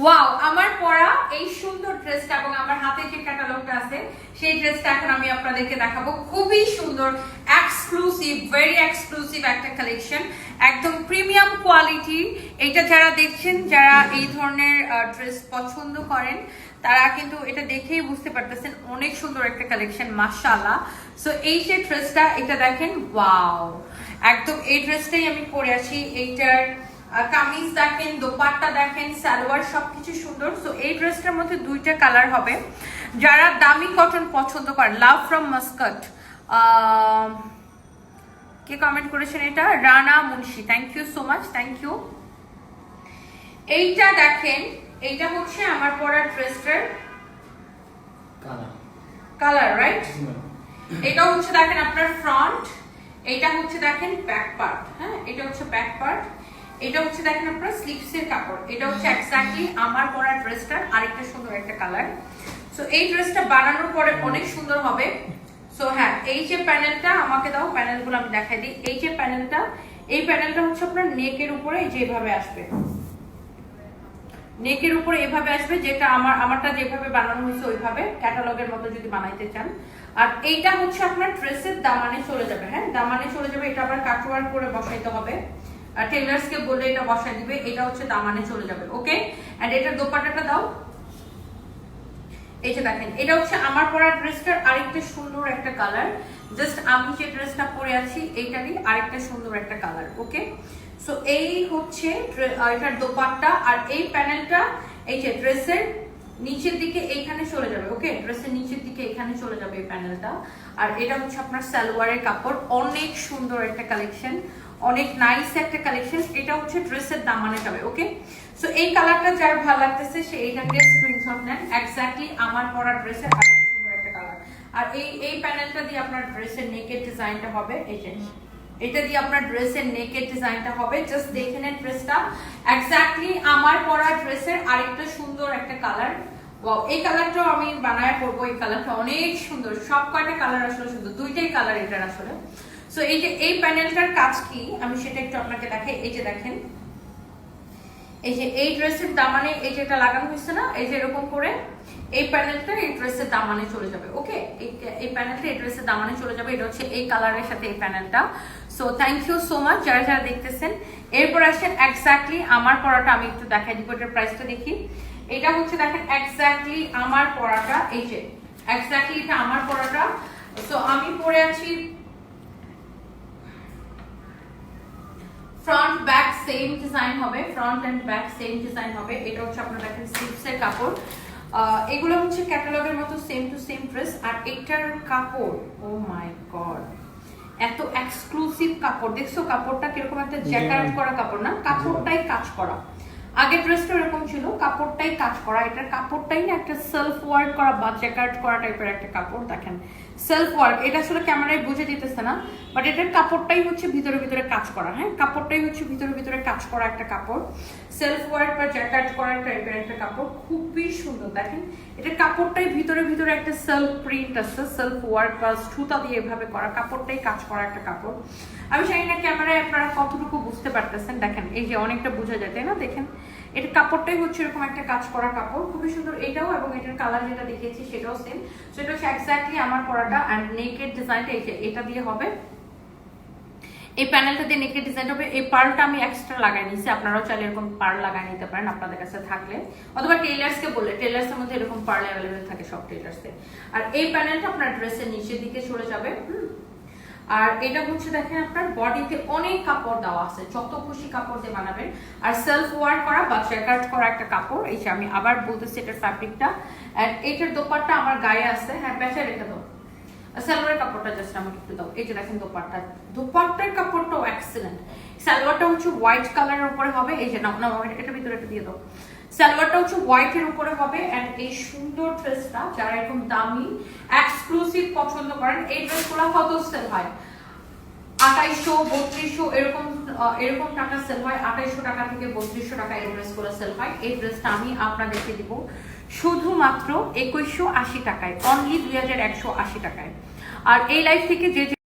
Wow আমার পরা এই সুন্দর ড্রেসটা এবং আমার হাতে যে ক্যাটালগটা আছে, সেই ড্রেসটা এখন আমি আপনাদেরকে দেখাবো। খুবই সুন্দর এক্সক্লুসিভ ভেরি এক্সক্লুসিভ একটা কালেকশন একদম প্রিমিয়াম কোয়ালিটি এটা যারা দেখছেন, যারা এই ধরনের ড্রেস পছন্দ করেন, তারা কিন্তু এটা দেখেই বুঝতে পারতেছেন, অনেক সুন্দর একটা কালেকশন মাশাআল্লাহ। সো এই যে ড্রেসটা এটা দেখেন ওয়াও একদম এই ড্রেসটাই আমি পরে আছি, এইটার কামিজ দেখেন দোপাট্টা দেখেন সালোয়ার সবকিছু সুন্দর। সো এই ড্রেসটার মধ্যে দুইটা কালার হবে। যারা দামি কটন পছন্দ করেন লাভ ফ্রম মাস্কাট কে কমেন্ট করেছেন এটা? Rana Munshi. Thank you so much thank you এইটা দেখেন এইটা হচ্ছে আমার পরা ড্রেসটার কালার কালার রাইট এটা হচ্ছে দেখেন আপনার ফ্রন্ট এটা হচ্ছে দেখেন ব্যাক পার্ট হ্যাঁ? এটা হচ্ছে ব্যাক পার্ট এটা হচ্ছে দেখেন আপনার স্লিপসের কাপড়। এটা হচ্ছে এক্স্যাক্টলি আমার পরা ড্রেসটার আরেকটা সুন্দর একটা কালার সো এই ড্রেসটা বানানোর পরে অনেক সুন্দর হবে। সো হ্যাঁ এই যে প্যানেলটা আমাকে দাও প্যানেলগুলো আমি দেখাই দিই। এই যে প্যানেলটা এই প্যানেলটা হচ্ছে আপনার নেকের উপরে এই যে এভাবে আসবে। নেকের উপরে এভাবে আসবে, যেটা আমার, আমারটা যেভাবে বানানো হয়েছে ওইভাবে ক্যাটালগের মতো যদি বানাইতে চান। আর এইটা হচ্ছে আপনার ড্রেসের দামানে চলে যাবে হ্যাঁ? দামানে চলে যাবে, এটা আবার কাটওয়ার করে বসাইতে হবে। টেলার্সকে বলে এটা বসাই দিবে, এটা হচ্ছে দামানে চলে যাবে ওকে এন্ড এটা দোপাট্টাটা দাও। এই যে দেখেন, এটা হচ্ছে আমার পরা ড্রেসটার আরেকটা সুন্দর একটা কালার জাস্ট আমি যে ড্রেসটা পরে আছি এইটারই আরেকটা সুন্দর একটা কালার ওকে সো এই হচ্ছে এটার দোপাট্টা, আর এই প্যানেলটা এই যে ড্রেসের নিচের দিকে এইখানে চলে যাবে ওকে ড্রেসের নিচের দিকে এখানে চলে যাবে এই প্যানেলটা আর এটা হচ্ছে আপনার সালোয়ারের কাপড়, অনেক সুন্দর একটা কালেকশন অনেক নাইস একটা কালেকশন এটা হচ্ছে ড্রেসের দামানে যাবে ওকে সো এই কালারটা যার ভালো লাগতেছে, সে এইটাকে স্ক্রিনশট নেন। এক্স্যাক্টলি আমার পরা ড্রেসের আরেকটা সুন্দর কালার আর এই এই প্যানেলটা দিয়ে আপনার ড্রেসের নেকের ডিজাইনটা হবে, এই যে। এটা দিয়ে আপনার ড্রেসের নেকের ডিজাইনটা হবে। জাস্ট দেখে নেন ড্রেসটা এক্স্যাক্টলি আমার পরা ড্রেসের আরেকটা সুন্দর একটা কালার এই কালারটাও আমি বানায় পরবো এই কালারটা অনেক সুন্দর। সব কয়টা কালার আসলে সুন্দর। দুইটাই কালার এটার আসলে। সো এই যে, এই প্যানেলটার কাজ কি? আমি সেটা একটু আপনাকে দেখাই। এই যে দেখেন। এই যে, এই ড্রেসের দামানে এই যেটা লাগানো হয়েছে না, এই যে এরকম করে, এই প্যানেলটা এই ড্রেসের দামানে চলে যাবে, ওকে? এই প্যানেলটা এই ড্রেসের দামানে চলে যাবে, এটা হচ্ছে এই কালারের সাথে এই প্যানেলটা। So thank you so much যারা যারা দেখতেছেন। এরপর আসেন এক্স্যাক্টলি আমার পড়াটা আমি একটু দেখাই দিব, এটার প্রাইসটা দেখি। এটা হচ্ছে, দেখেন এক্স্যাক্টলি আমার পড়াটা এই যে এক্স্যাক্টলি এটা আমার পড়াটা সো আমি পরে আছি ফ্রন্ট ব্যাক সেম ডিজাইন হবে front and back same design হবে এটা হচ্ছে আপনার দেখেন স্লিপসের কাপড়। এগুলো হচ্ছে ক্যাটালগের মতো সেম টু সেম ড্রেস আর এটার কাপড় ও মাই গড এত এক্সক্লুসিভ কাপড়। দেখছ কাপড়টা কীরকম একটা জ্যাকার্ড করা কাপড় না? কাপড়টাই কাজ করা। আগের ড্রেসটা এরকম ছিল কাপড়টাই কাজ করা। এটার কাপড়টাই না একটা সেলফ ওয়ার্ক করা বা জ্যাকার্ড করা টাইপের একটা কাপড় দেখেন। সেলফ ওয়ার্ক, এটা আসলে ক্যামেরায় বুঝে দিতেছে না বাট এটার কাপড়টাই হচ্ছে ভিতরে ভিতরে কাজ করা হ্যাঁ? কাপড়টাই হচ্ছে ভিতরে ভিতরে কাজ করা একটা কাপড়। সেলফ ওয়ার্ক বা জ্যাকার্ড করা টাইপের একটা কাপড়, খুবই সুন্দর। দেখেন এটার কাপড়টাই ভিতরে ভিতরে একটা সেলফ প্রিন্ট আছে সেলফ ওয়ার্ক বা সুতা দিয়ে এভাবে করা, কাপড়টাই কাজ করা একটা কাপড়। আমি জানি না ক্যামেরায় আপনারা কতটুকু বুঝতে পারতেছেন। দেখেন, এই যে অনেকটা বোঝা যায়, তাই না? দেখেন এটার কাপড়টাই হচ্ছে এরকম একটা কাজ করা কাপড়, খুবই সুন্দর। এটাও এবং এটার কালার যেটা দেখিয়েছি, সেটাও সেম সেটা হচ্ছে এক্স্যাক্টলি আমার পরাটা অ্যান্ড নেকের ডিজাইনটা এই যে এটা দিয়ে হবে। এই প্যানেলটা দিয়ে নেকের ডিজাইন হবে। এই পার্লটা আমি এক্সট্রা লাগাই নিয়েছি। আপনারাও চাইলে এরকম পার্ল লাগাই নিতে পারেন আপনাদের কাছে থাকলে। অথবা টেলার্সকে বললে টেলার্সের মধ্যে এরকম পার্ল অ্যাভেলেবেল থাকে সব টেলার্সে আর এই প্যানেলটা আপনার ড্রেসের নিচের দিকে চলে যাবে আর এটা হচ্ছে দেখেন আপনার বডিতে অনেক কাপড় দেওয়া আছে। যত খুশি কাপড় দিয়ে বানাবেন। আর সেলফ ওয়ার করা বা চেকার্ট করা একটা কাপড়, এই যে আমি আবার বলতেছি এটার ফ্যাব্রিকটা আর এইটার দোপারটা আমার গায়ে আছে। হ্যাঁ পেঁচা এটা দাও সালোয়ার কাপড়টা জাস্ট আমাকে একটু দাও। এই যে দেখেন দোপাট্টা। দোপাট্টার কাপড়টাও এক্সেলেন্ট সালোয়ারটা হচ্ছে হোয়াইট কালারের উপরে হবে। এই যে না না এটা ভিতরে একটা দিয়ে দাও। সালোয়ারটা হচ্ছে হোয়াইট এর উপরে হবে এন্ড এই সুন্দর ড্রেসটা যারা এরকম দামি এক্সক্লুসিভ পছন্দ করেন, এই ড্রেসগুলো কত সেল হয়? আঠাইশো বত্রিশশো, এরকম এরকম টাকা সেল হয়। আঠাইশো টাকা থেকে বত্রিশশো টাকা এই ড্রেসগুলো সেল হয়। এই ড্রেসটা আমি আপনাদেরকে দিব শুধুমাত্র একুশশো আশি টাকায় অনলি দুই হাজার একশো আশি টাকায়। আর এই লাইফ থেকে যে